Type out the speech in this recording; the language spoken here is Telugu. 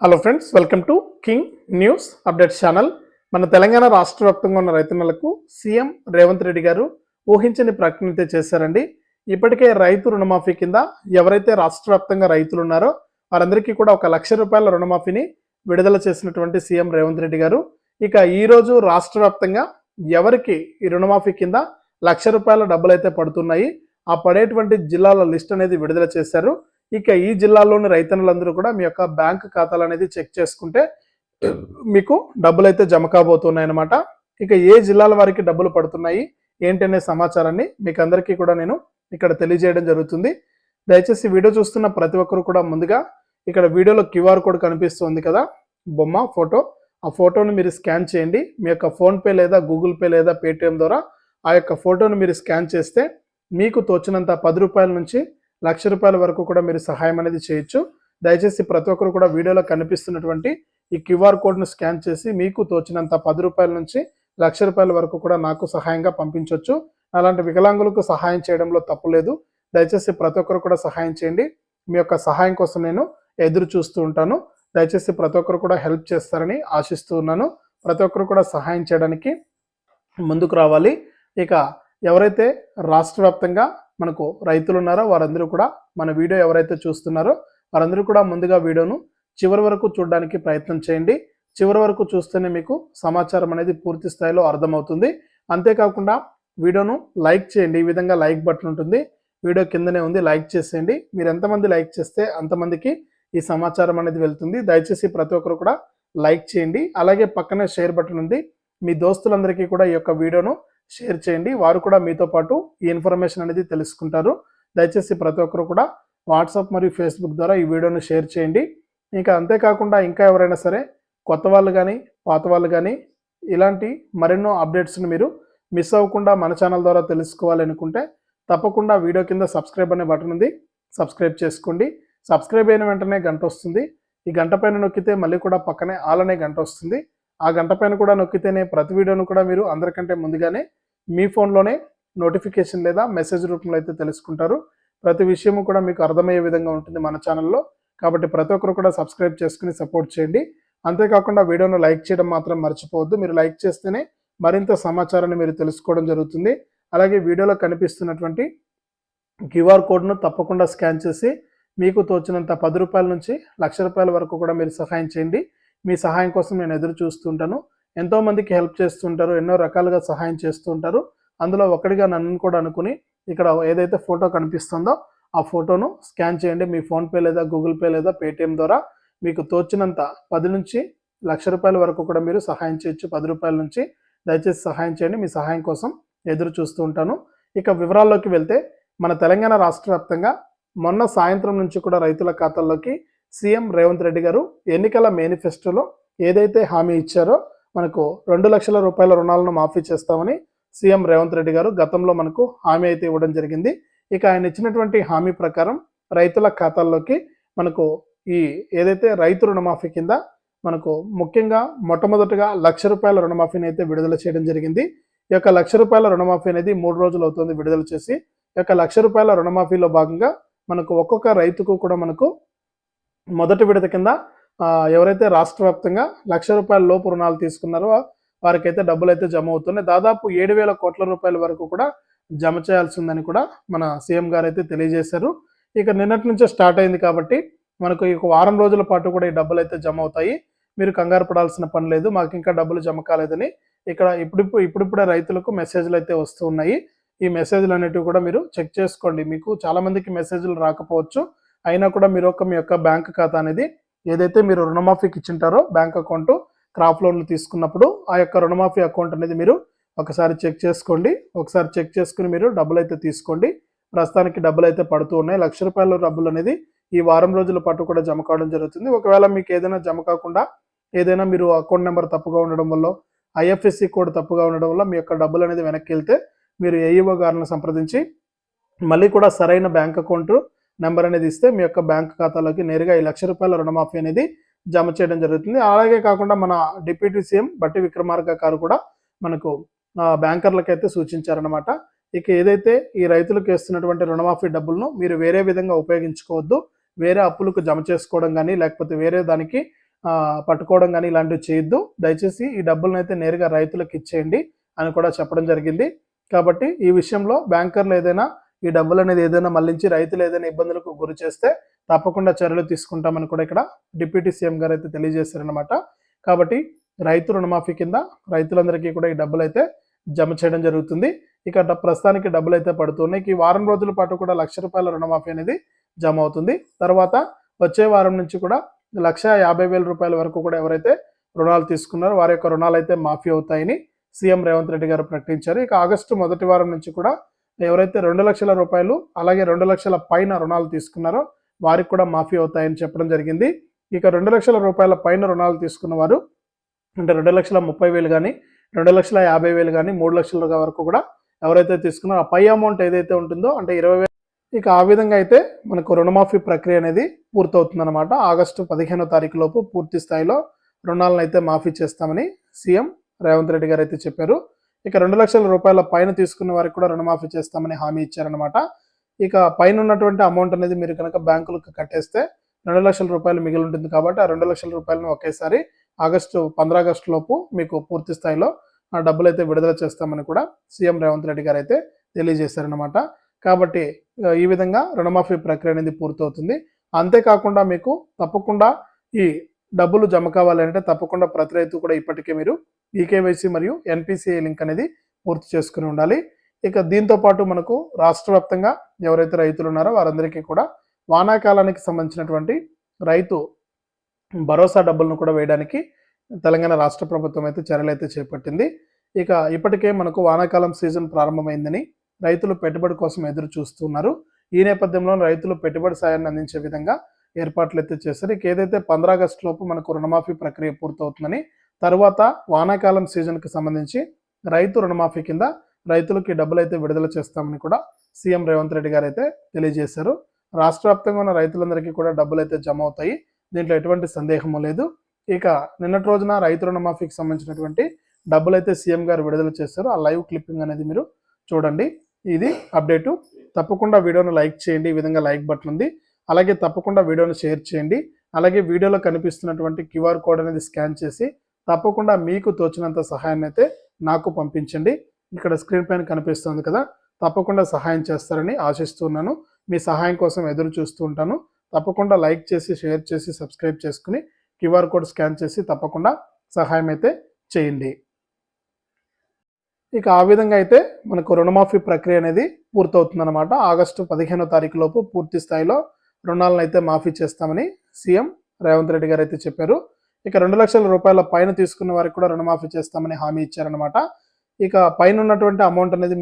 Hello friends welcome to King News update channel మన తెలంగాణ రాష్ట్ర వ్యాప్తంగా ఉన్న రైతన్నలకు సీఎం రేవంత్ రెడ్డి గారు ఊహించని ప్రకటన అయితే చేశారండి. ఇప్పటికే రైతు రుణమాఫీ కింద ఎవరైతే రాష్ట్ర వ్యాప్తంగా రైతులు ఉన్నారో వారందరికీ కూడా ఒక లక్ష రూపాయల రుణమాఫీని విడుదల చేసినటువంటి సీఎం రేవంత్ రెడ్డి గారు. ఇక ఈరోజు రాష్ట్ర వ్యాప్తంగా ఎవరికి ఈ రుణమాఫీ కింద లక్ష రూపాయల డబ్బులు అయితే పడుతున్నాయి ఆ పడేటువంటి జిల్లాల లిస్ట్ అనేది విడుదల చేశారు. ఇక ఈ జిల్లాలోని రైతన్నులందరూ కూడా మీ యొక్క బ్యాంక్ ఖాతాలు అనేది చెక్ చేసుకుంటే మీకు డబ్బులు అయితే జమ కాబోతున్నాయి అనమాట ఇక ఏ జిల్లాల వారికి డబ్బులు పడుతున్నాయి ఏంటనే సమాచారాన్ని మీకు అందరికీ కూడా నేను ఇక్కడ తెలియజేయడం జరుగుతుంది. దయచేసి వీడియో చూస్తున్న ప్రతి ఒక్కరు కూడా ముందుగా ఇక్కడ వీడియోలో క్యూఆర్ కోడ్ కనిపిస్తుంది కదా బొమ్మ ఫోటో. ఆ ఫోటోను మీరు స్కాన్ చేయండి. మీ యొక్క ఫోన్పే లేదా గూగుల్ పే లేదా పేటిఎం ద్వారా ఆ యొక్క ఫోటోను మీరు స్కాన్ చేస్తే మీకు తోచినంత పది రూపాయల నుంచి లక్ష రూపాయల వరకు కూడా మీరు సహాయం అనేది చేయొచ్చు. దయచేసి ప్రతి ఒక్కరు కూడా వీడియోలో కనిపిస్తున్నటువంటి ఈ క్యూఆర్ కోడ్ను స్కాన్ చేసి మీకు తోచినంత పది రూపాయల నుంచి లక్ష రూపాయల వరకు కూడా నాకు సహాయంగా పంపించవచ్చు అలాంటి వికలాంగులకు సహాయం చేయడంలో తప్పులేదు దయచేసి ప్రతి ఒక్కరు కూడా సహాయం చేయండి. మీ యొక్క సహాయం కోసం నేను ఎదురు చూస్తూ ఉంటాను. దయచేసి ప్రతి ఒక్కరు కూడా హెల్ప్ చేస్తారని ఆశిస్తూ ఉన్నాను. ప్రతి ఒక్కరు కూడా సహాయం చేయడానికి ముందుకు రావాలి. ఇక ఎవరైతే రాష్ట్ర వ్యాప్తంగా మనకు రైతులు ఉన్నారో వారందరూ కూడా మన వీడియో ఎవరైతే చూస్తున్నారో వారందరూ కూడా ముందుగా వీడియోను చివరి వరకు చూడడానికి ప్రయత్నం చేయండి. చివరి వరకు చూస్తేనే మీకు సమాచారం అనేది పూర్తి స్థాయిలో అర్థమవుతుంది. అంతేకాకుండా వీడియోను లైక్ చేయండి. ఈ విధంగా లైక్ బటన్ ఉంటుంది. వీడియో కిందనే ఉంది. లైక్ చేసేయండి. మీరు ఎంతమంది లైక్ చేస్తే అంతమందికి ఈ సమాచారం అనేది వెళ్తుంది. దయచేసి ప్రతి ఒక్కరు కూడా లైక్ చేయండి. అలాగే పక్కనే షేర్ బటన్ ఉంది. మీ దోస్తులందరికీ కూడా ఈ యొక్క వీడియోను షేర్ చేయండి. వారు కూడా మీతో పాటు ఈ ఇన్ఫర్మేషన్ అనేది తెలుసుకుంటారు. దయచేసి ప్రతి ఒక్కరు కూడా వాట్సాప్ మరియు ఫేస్బుక్ ద్వారా ఈ వీడియోను షేర్ చేయండి. ఇంకా అంతేకాకుండా ఇంకా ఎవరైనా సరే కొత్త వాళ్ళు కానీ పాత వాళ్ళు కానీ ఇలాంటి మరెన్నో అప్డేట్స్ని మీరు మిస్ అవ్వకుండా మన ఛానల్ ద్వారా తెలుసుకోవాలనుకుంటే తప్పకుండా వీడియో కింద సబ్స్క్రైబ్ అనే బటన్ ఉంది. సబ్స్క్రైబ్ చేసుకోండి. సబ్స్క్రైబ్ అయిన వెంటనే గంట వస్తుంది. ఈ గంట పైన నొక్కితే మళ్ళీ కూడా పక్కనే ఆల్ అనే గంట వస్తుంది. ఆ గంట పైన కూడా నొక్కితేనే ప్రతి వీడియోను కూడా మీరు అందరికంటే ముందుగానే మీ ఫోన్లోనే నోటిఫికేషన్ లేదా మెసేజ్ రూపంలో అయితే తెలుసుకుంటారు. ప్రతి విషయము కూడా మీకు అర్థమయ్యే విధంగా ఉంటుంది మన ఛానల్లో. కాబట్టి ప్రతి ఒక్కరు కూడా సబ్స్క్రైబ్ చేసుకుని సపోర్ట్ చేయండి. అంతేకాకుండా వీడియోను లైక్ చేయడం మాత్రం మర్చిపోవద్దు. మీరు లైక్ చేస్తేనే మరింత సమాచారాన్ని మీరు తెలుసుకోవడం జరుగుతుంది. అలాగే వీడియోలో కనిపిస్తున్నటువంటి క్యూఆర్ కోడ్ను తప్పకుండా స్కాన్ చేసి మీకు తోచినంత పది రూపాయల నుంచి లక్ష రూపాయల వరకు కూడా మీరు సహాయం చేయండి. మీ సహాయం కోసం నేను ఎదురు చూస్తుంటాను. ఎంతోమందికి హెల్ప్ చేస్తుంటారు. ఎన్నో రకాలుగా సహాయం చేస్తూ ఉంటారు అందులో ఒకటిగా నన్ను కూడా అనుకుని ఇక్కడ ఏదైతే ఫోటో కనిపిస్తుందో ఆ ఫోటోను స్కాన్ చేయండి. మీ ఫోన్పే లేదా గూగుల్ పే లేదా పేటిఎం ద్వారా మీకు తోచినంత పది నుంచి లక్ష రూపాయల వరకు కూడా మీరు సహాయం చేయొచ్చు. పది రూపాయల నుంచి దయచేసి సహాయం చేయండి. మీ సహాయం కోసం ఎదురు చూస్తూ ఉంటాను ఇక వివరాల్లోకి వెళ్తే మన తెలంగాణ రాష్ట్ర వ్యాప్తంగా మొన్న సాయంత్రం నుంచి కూడా రైతుల ఖాతాల్లోకి సీఎం రేవంత్ రెడ్డి గారు ఎన్నికల మేనిఫెస్టోలో ఏదైతే హామీ ఇచ్చారో మనకు రెండు లక్షల రూపాయల రుణాలను మాఫీ చేస్తామని సీఎం రేవంత్ రెడ్డి గారు గతంలో మనకు హామీ అయితే ఇవ్వడం జరిగింది. ఇక ఆయన ఇచ్చినటువంటి హామీ ప్రకారం రైతుల ఖాతాల్లోకి మనకు ఈ ఏదైతే రైతు రుణమాఫీ కింద మనకు ముఖ్యంగా మొట్టమొదటిగా లక్ష రూపాయల రుణమాఫీని అయితే విడుదల చేయడం జరిగింది. ఈ యొక్క లక్ష రూపాయల రుణమాఫీ అనేది మూడు రోజులు అవుతుంది విడుదల చేసి ఈ యొక్క లక్ష రూపాయల రుణమాఫీలో భాగంగా మనకు ఒక్కొక్క రైతుకు కూడా మనకు మొదటి విడత కింద ఎవరైతే రాష్ట్ర వ్యాప్తంగా లక్ష రూపాయల లోపు రుణాలు తీసుకున్నారో వారికైతే డబ్బులు అయితే జమ అవుతున్నాయి. దాదాపు ఏడు వేల కోట్ల రూపాయల వరకు కూడా జమ చేయాల్సి ఉందని కూడా మన సీఎం గారు అయితే తెలియజేశారు. ఇక నిన్నటి నుంచే స్టార్ట్ అయింది కాబట్టి మనకు ఈ వారం రోజుల పాటు కూడా ఈ డబ్బులు అయితే జమ అవుతాయి. మీరు కంగారు పడాల్సిన పని లేదు మాకు ఇంకా డబ్బులు జమ కాలేదని ఇక్కడ ఇప్పుడు ఇప్పుడిప్పుడే రైతులకు మెసేజ్లు అయితే వస్తూ ఉన్నాయి. ఈ మెసేజ్లు అనేటివి కూడా మీరు చెక్ చేసుకోండి. మీకు చాలామందికి మెసేజ్లు రాకపోవచ్చు. అయినా కూడా మీరు ఒక మీ యొక్క బ్యాంక్ ఖాతా అనేది ఏదైతే మీరు రుణమాఫీకి ఇచ్చింటారో బ్యాంక్ అకౌంట్ క్రాప్ లోన్లు తీసుకున్నప్పుడు ఆ యొక్క రుణమాఫీ అకౌంట్ అనేది మీరు ఒకసారి చెక్ చేసుకోండి. ఒకసారి చెక్ చేసుకుని మీరు డబ్బులు అయితే తీసుకోండి. ప్రస్తుతానికి డబ్బులు అయితే పడుతూ ఉన్నాయి. లక్ష రూపాయల డబ్బులు అనేది ఈ వారం రోజుల పాటు కూడా జమ కావడం జరుగుతుంది. ఒకవేళ మీకు ఏదైనా జమ కాకుండా ఏదైనా మీరు అకౌంట్ నెంబర్ తప్పుగా ఉండడం వల్ల ఐఎఫ్ఎస్సి కోడ్ తప్పుగా ఉండడం వల్ల మీ యొక్క డబ్బులు అనేది వెనక్కి వెళ్తే మీరు ఏఈఓ గారిని సంప్రదించి మళ్ళీ కూడా సరైన బ్యాంక్ అకౌంట్ నెంబర్ అనేది ఇస్తే మీ యొక్క బ్యాంక్ ఖాతాలోకి నేరుగా ఈ లక్ష రూపాయల రుణమాఫీ అనేది జమ చేయడం జరుగుతుంది. అలాగే కాకుండా మన డిప్యూటీ సీఎం బట్టి విక్రమార్క గారు కూడా మనకు బ్యాంకర్లకైతే సూచించారనమాట ఇక ఏదైతే ఈ రైతులకు వేస్తున్నటువంటి రుణమాఫీ డబ్బులను మీరు వేరే విధంగా ఉపయోగించుకోవద్దు వేరే అప్పులకు జమ చేసుకోవడం కానీ లేకపోతే వేరే దానికి పట్టుకోవడం కానీ ఇలాంటివి చేయొద్దు. దయచేసి ఈ డబ్బులను అయితే నేరుగా రైతులకు ఇచ్చేయండి అని కూడా చెప్పడం జరిగింది. కాబట్టి ఈ విషయంలో బ్యాంకర్లు ఏదైనా ఈ డబ్బులు అనేది ఏదైనా మళ్ళించి రైతులు ఏదైనా ఇబ్బందులకు గురి చేస్తే తప్పకుండా చర్యలు తీసుకుంటామని కూడా ఇక్కడ డిప్యూటీ సీఎం గారు అయితే తెలియజేశారనమాట కాబట్టి రైతు రుణమాఫీ కింద రైతులందరికీ కూడా ఈ డబ్బులు అయితే జమ చేయడం జరుగుతుంది. ఇక ప్రస్తుతానికి డబ్బులు అయితే పడుతున్నాయి. ఈ వారం రోజుల పాటు కూడా లక్ష రూపాయల రుణమాఫీ అనేది జమ అవుతుంది. తర్వాత వచ్చే వారం నుంచి కూడా లక్ష యాభై వేల రూపాయల వరకు కూడా ఎవరైతే రుణాలు తీసుకున్నారో వారి యొక్క రుణాలు అయితే మాఫీ అవుతాయని సీఎం రేవంత్ రెడ్డి గారు ప్రకటించారు. ఇక ఆగస్టు మొదటి వారం నుంచి కూడా ఎవరైతే రెండు లక్షల రూపాయలు అలాగే రెండు లక్షల పైన రుణాలు తీసుకున్నారో వారికి కూడా మాఫీ అవుతాయని చెప్పడం జరిగింది. ఇక రెండు లక్షల రూపాయల పైన రుణాలు తీసుకున్నవారు అంటే రెండు లక్షల ముప్పై వేలు కానీ రెండు లక్షల యాభై వేలు కానీ మూడు లక్షల వరకు కూడా ఎవరైతే తీసుకున్నారో ఆ పై అమౌంట్ ఏదైతే ఉంటుందో అంటే ఇరవై వేలు. ఇక ఆ విధంగా అయితే మనకు రుణమాఫీ ప్రక్రియ అనేది పూర్తవుతుందన్నమాట. ఆగస్టు పదిహేనో తారీఖు లోపు పూర్తి స్థాయిలో రుణాలను అయితే మాఫీ చేస్తామని సీఎం రేవంత్ రెడ్డి గారు అయితే చెప్పారు. ఇక రెండు లక్షల రూపాయల పైన తీసుకున్న వారికి కూడా రుణమాఫీ చేస్తామని హామీ ఇచ్చారనమాట ఇక పైన ఉన్నటువంటి అమౌంట్ అనేది మీరు కనుక బ్యాంకులకు కట్టేస్తే రెండు లక్షల రూపాయలు మిగిలి ఉంటుంది కాబట్టి ఆ రెండు లక్షల రూపాయలను ఒకేసారి ఆగస్టు పంద్రా ఆగస్టు లోపు మీకు పూర్తి స్థాయిలో ఆ డబ్బులు అయితే విడుదల చేస్తామని కూడా సీఎం రేవంత్ రెడ్డి గారు అయితే తెలియజేశారనమాట కాబట్టి ఈ విధంగా రుణమాఫీ ప్రక్రియ అనేది పూర్తవుతుంది. అంతేకాకుండా మీకు తప్పకుండా ఈ డబ్బులు జమ కావాలంటే తప్పకుండా ప్రతి రైతు కూడా ఇప్పటికే మీరు ఈకేవైసీ మరియు ఎన్పిసిఐ లింక్ అనేది పూర్తి చేసుకుని ఉండాలి. ఇక దీంతో పాటు మనకు రాష్ట్ర వ్యాప్తంగా ఎవరైతే రైతులు ఉన్నారో వారందరికీ కూడా వానాకాలానికి సంబంధించినటువంటి రైతు భరోసా డబ్బులను కూడా వేయడానికి తెలంగాణ రాష్ట్ర ప్రభుత్వం అయితే చర్యలు అయితే చేపట్టింది. ఇక ఇప్పటికే మనకు వానాకాలం సీజన్ ప్రారంభమైందని రైతులు పెట్టుబడి కోసం ఎదురు చూస్తున్నారు ఈ నేపథ్యంలో రైతులు పెట్టుబడి సాయాన్ని అందించే విధంగా ఏర్పాట్లు అయితే చేశారు. ఇక ఏదైతే పంద్రాగస్టు లోపు మనకు రుణమాఫీ ప్రక్రియ పూర్తవుతుందని తర్వాత వానాకాలం సీజన్కి సంబంధించి రైతు రుణమాఫీ కింద రైతులకి డబ్బులు అయితే విడుదల చేస్తామని కూడా సీఎం రేవంత్ రెడ్డి గారు అయితే తెలియజేశారు. రాష్ట్ర వ్యాప్తంగా ఉన్న రైతులందరికీ కూడా డబ్బులు అయితే జమ అవుతాయి. దీంట్లో ఎటువంటి సందేహము లేదు. ఇక నిన్నటి రోజున రైతు రుణమాఫీకి సంబంధించినటువంటి డబ్బులు అయితే సీఎం గారు విడుదల చేశారు. ఆ లైవ్ క్లిప్పింగ్ అనేది మీరు చూడండి. ఇది అప్డేటు. తప్పకుండా వీడియోను లైక్ చేయండి. ఈ విధంగా లైక్ బటన్ ఉంది. అలాగే తప్పకుండా వీడియోను షేర్ చేయండి. అలాగే వీడియోలో కనిపిస్తున్నటువంటి క్యూఆర్ కోడ్ అనేది స్కాన్ చేసి తప్పకుండా మీకు తోచినంత సహాయాన్ని అయితే నాకు పంపించండి. ఇక్కడ స్క్రీన్ పైన కనిపిస్తుంది కదా తప్పకుండా సహాయం చేస్తారని ఆశిస్తున్నాను. మీ సహాయం కోసం ఎదురు చూస్తూ ఉంటాను. తప్పకుండా లైక్ చేసి షేర్ చేసి సబ్స్క్రైబ్ చేసుకుని క్యూఆర్ కోడ్ స్కాన్ చేసి తప్పకుండా సహాయం అయితే చేయండి. ఇక ఆ విధంగా అయితే మనకు రుణమాఫీ ప్రక్రియ అనేది పూర్తవుతుందన్నమాట. ఆగస్టు పదిహేనో తారీఖు లోపు పూర్తి స్థాయిలో రుణాలను అయితే మాఫీ చేస్తామని సీఎం రేవంత్ రెడ్డి గారు అయితే చెప్పారు. ఇక రెండు లక్షల రూపాయల పైన తీసుకున్న వారికి కూడా రుణమాఫీ చేస్తామని హామీ ఇచ్చారనమాట ఇక పైన ఉన్నటువంటి అమౌంట్ అనేది